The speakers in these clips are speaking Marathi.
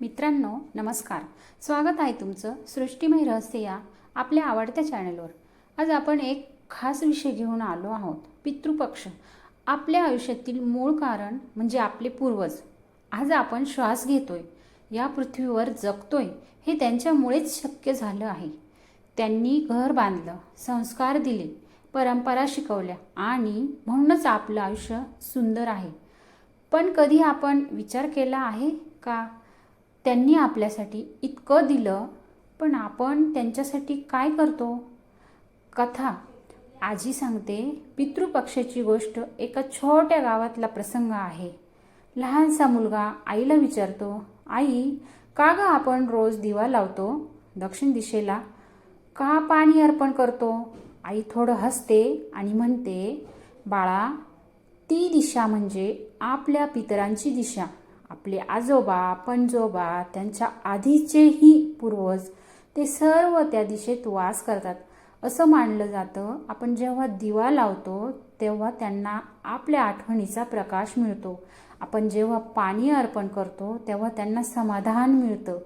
मित्रांनो नमस्कार. स्वागत आहे तुमचं सृष्टीमय रहस्य या आपल्या आवडत्या चॅनलवर. आज आपण एक खास विषय घेऊन आलो आहोत पितृपक्ष. आपल्या आयुष्यातील मूळ कारण म्हणजे आपले पूर्वज. आज आपण श्वास घेतोय या पृथ्वीवर जगतोय हे त्यांच्यामुळेच शक्य झालं आहे. त्यांनी घर बांधलं संस्कार दिले परंपरा शिकवल्या आणि म्हणूनच आपलं आयुष्य सुंदर आहे. पण कधी आपण विचार केला आहे का? त्यांनी आपल्यासाठी इतकं दिलं पण आपण त्यांच्यासाठी काय करतो? कथा. आजी सांगते पितृपक्षाची गोष्ट एका छोट्या गावातला प्रसंग आहे. लहानसा मुलगा आईला विचारतो आई का ग आपण रोज दिवा लावतो? दक्षिण दिशेला का पाणी अर्पण करतो? आई थोडं हसते आणि म्हणते बाळा ती दिशा म्हणजे आपल्या पितरांची दिशा. आपले आजोबा पणजोबा त्यांच्या आधीचेही पूर्वज ते सर्व त्या दिशेत वास करतात. असं मानलं जातं आपण जेव्हा दिवा लावतो तेव्हा त्यांना आपल्या आठवणीचा प्रकाश मिळतो. आपण जेव्हा पाणी अर्पण करतो तेव्हा त्यांना समाधान मिळतं.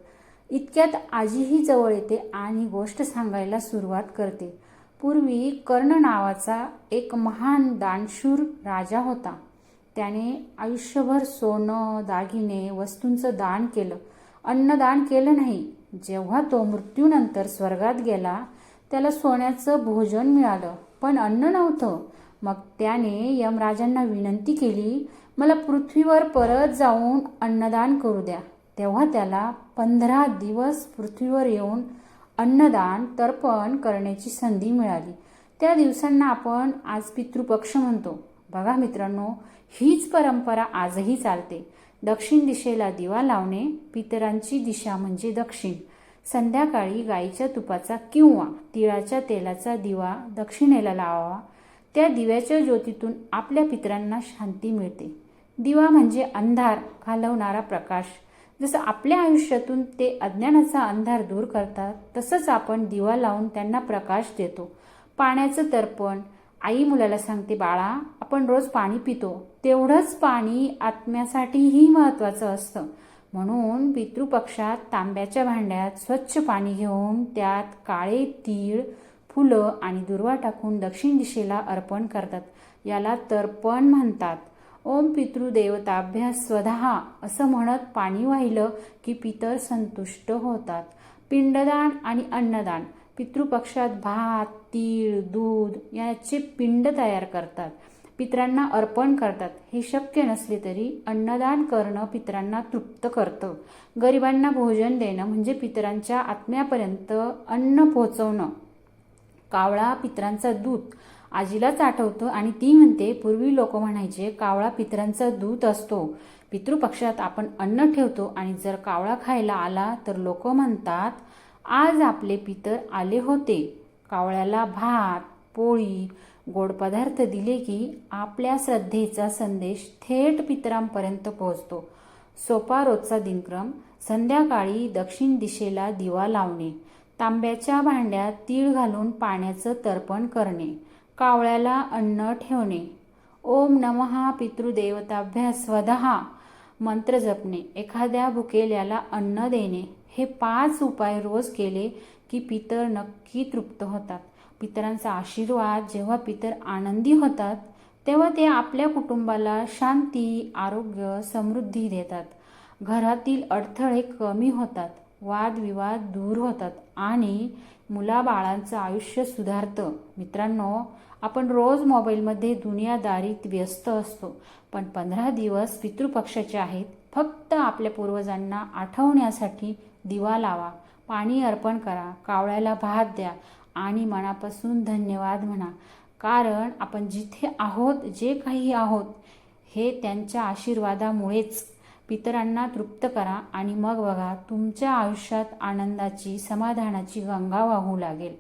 इतक्यात आजीही जवळ येते आणि गोष्ट सांगायला सुरुवात करते. पूर्वी कर्ण नावाचा एक महान दानशूर राजा होता. त्याने आयुष्यभर सोनं दागिने वस्तूंचं दान केलं. अन्नदान केलं नाही. जेव्हा तो मृत्यूनंतर स्वर्गात गेला त्याला सोन्याचं भोजन मिळालं. पण अन्न नव्हतं. मग त्याने यमराजांना विनंती केली मला पृथ्वीवर परत जाऊन अन्नदान करू द्या. तेव्हा त्याला पंधरा दिवस पृथ्वीवर येऊन अन्नदान तर्पण करण्याची संधी मिळाली. त्या दिवसांना आपण आज पितृपक्ष म्हणतो. बघा मित्रांनो हीच परंपरा आजही चालते. दक्षिण दिशेला दिवा लावणे पितरांची दिशा म्हणजे दक्षिण. संध्याकाळी गाईच्या तुपाचा किंवा तिळाच्या तेलाचा दिवा दक्षिणेला लावावा. त्या दिव्याच्या ज्योतीतून आपल्या पितरांना शांती मिळते. दिवा म्हणजे अंधार घालवणारा प्रकाश. जसं आपल्या आयुष्यातून ते अज्ञानाचा अंधार दूर करतात तसंच आपण दिवा लावून त्यांना प्रकाश देतो. पाण्याचं तर्पण आई मुलाला सांगते बाळा आपण रोज पाणी पितो. तेवढंच पाणी आत्म्यासाठीही महत्त्वाचं असतं. म्हणून पितृपक्षात तांब्याच्या भांड्यात स्वच्छ पाणी घेऊन त्यात काळे तीळ फुलं आणि दुर्वा टाकून दक्षिण दिशेला अर्पण करतात. याला तर्पण म्हणतात. ओम पितृदेवताभ्यास स्वधा असं म्हणत पाणी वाहिलं की पितर संतुष्ट होतात. पिंडदान आणि अन्नदान. पितृपक्षात भात तीळ दूध याचे पिंड तयार करतात. पितरांना अर्पण करतात. हे शक्य नसले तरी अन्नदान करणं पितरांना तृप्त करतं. गरिबांना भोजन देणं म्हणजे पितरांच्या आत्म्यापर्यंत अन्न पोहोचवणं. कावळा पित्रांचा दूत. आजीलाच आठवतं आणि ती म्हणते पूर्वी लोक म्हणायचे कावळा पितरांचा दूत असतो. पितृपक्षात आपण अन्न ठेवतो आणि जर कावळा खायला आला तर लोक म्हणतात आज आपले पितर आले होते. कावळ्याला भात पोळी गोड पदार्थ दिले की आपल्या श्रद्धेचा संदेश थेट पितरांपर्यंत पोहोचतो. सोपा रोजचा दिनक्रम संध्याकाळी दक्षिण दिशेला दिवा लावणे तांब्याच्या भांड्यात तीळ घालून पाण्याचं तर्पण करणे कावळ्याला अन्न ठेवणे. ओम नमहा पितृदेवताभ्यास स्वतः मंत्र जपणे. एखाद्या भुकेल्याला अन्न देणे. हे पाच उपाय रोज केले की पितर नक्की तृप्त होतात. पितरांचा आशीर्वाद जेव्हा पितर आनंदी होतात तेव्हा ते आपल्या कुटुंबाला शांती आरोग्य समृद्धी देतात. घरातील अडथळे कमी होतात वादविवाद दूर होतात आणि मुलाबाळांचं आयुष्य सुधारतं. मित्रांनो आपण रोज मोबाईलमध्ये दुनियादारीत व्यस्त असतो पण पंधरा दिवस पितृपक्षाचे आहेत फक्त आपल्या पूर्वजांना आठवण्यासाठी दिवा लावा पाणी अर्पण करा कावळ्याला भात द्या आणि मनापासून धन्यवाद म्हणा. कारण आपण जिथे आहोत जे काही आहोत हे त्यांच्या आशीर्वादामुळेच. पितरांना तृप्त करा आणि मग बघा तुमच्या आयुष्यात आनंदाची समाधानाची गंगा वाहू लागेल.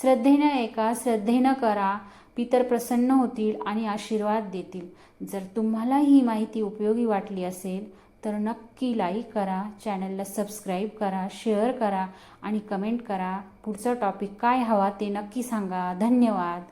श्रद्धेनं एका श्रद्धेनं करा. पितर प्रसन्न होतील आणि आशीर्वाद देतील. जर तुम्हाला ही माहिती उपयोगी वाटली असेल तर नक्की लाईक करा चॅनलला सबस्क्राईब करा शेअर करा आणि कमेंट करा. पुढचा टॉपिक काय हवा ते नक्की सांगा. धन्यवाद.